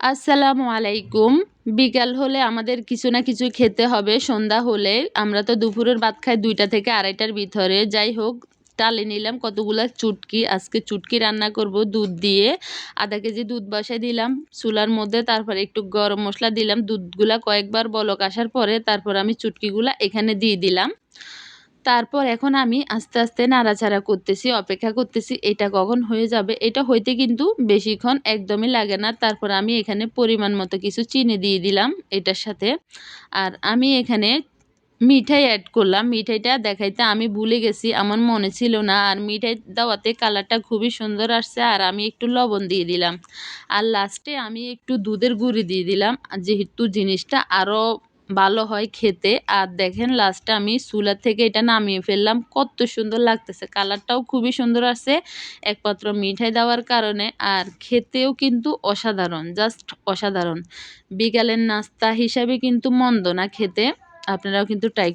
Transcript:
আসসালামু আলাইকুম। বিকাল হলে আমাদের কিছু না কিছু খেতে হবে, সন্ধ্যা হলে। আমরা তো দুপুরের ভাত খাই দুইটা থেকে আড়াইটার ভিতরে। যাই হোক টালে নিলাম কতগুলো চুটকি। আজকে চুটকি রান্না করব দুধ দিয়ে। আধা কেজি দুধ বসাই দিলাম, চুলার মধ্যে। তারপর একটু গরম মশলা দিলাম। দুধগুলা কয়েকবার বলক আসার পরে তারপর আমি চুটকিগুলা এখানে দিয়ে দিলাম। তারপর এখন আমি আস্তে আস্তে নাড়াচাড়া করতেছি, অপেক্ষা করতেছি, এটা কখন হয়ে যাবে, এটা হইতে কিন্তু বেশিক্ষণ একদমই লাগে না। তারপর আমি এখানে পরিমাণ মতো কিছু চিনি দিয়ে দিলাম এটার সাথে। আর আমি এখানে মিঠাই অ্যাড করলাম। মিঠাইটা দেখাইতে আমি ভুলে গেছি, আমার মনে ছিল না। আর মিঠাই দেওয়াতে কালারটা খুবই সুন্দর আসছে, আর আমি একটু লবণ দিয়ে দিলাম। আর লাস্টে আমি একটু দুধের গুঁড়ি দিয়ে দিলাম, যেহেতু জিনিসটা আরও ভালো হয় খেতে। আর দেখেন লাস্টে আমি চুলা থেকে এটা নামিয়ে ফেললাম। কত সুন্দর লাগতেছে। কালারটাও খুবই সুন্দর আছে। একমাত্র মিঠাই দেওয়ার কারণে। আর খেতেও কিন্তু অসাধারণ জাস্ট অসাধারণ। বিকালের নাস্তা হিসাবে কিন্তু মন্দ না খেতে। আপনারাও কিন্তু ট্রাই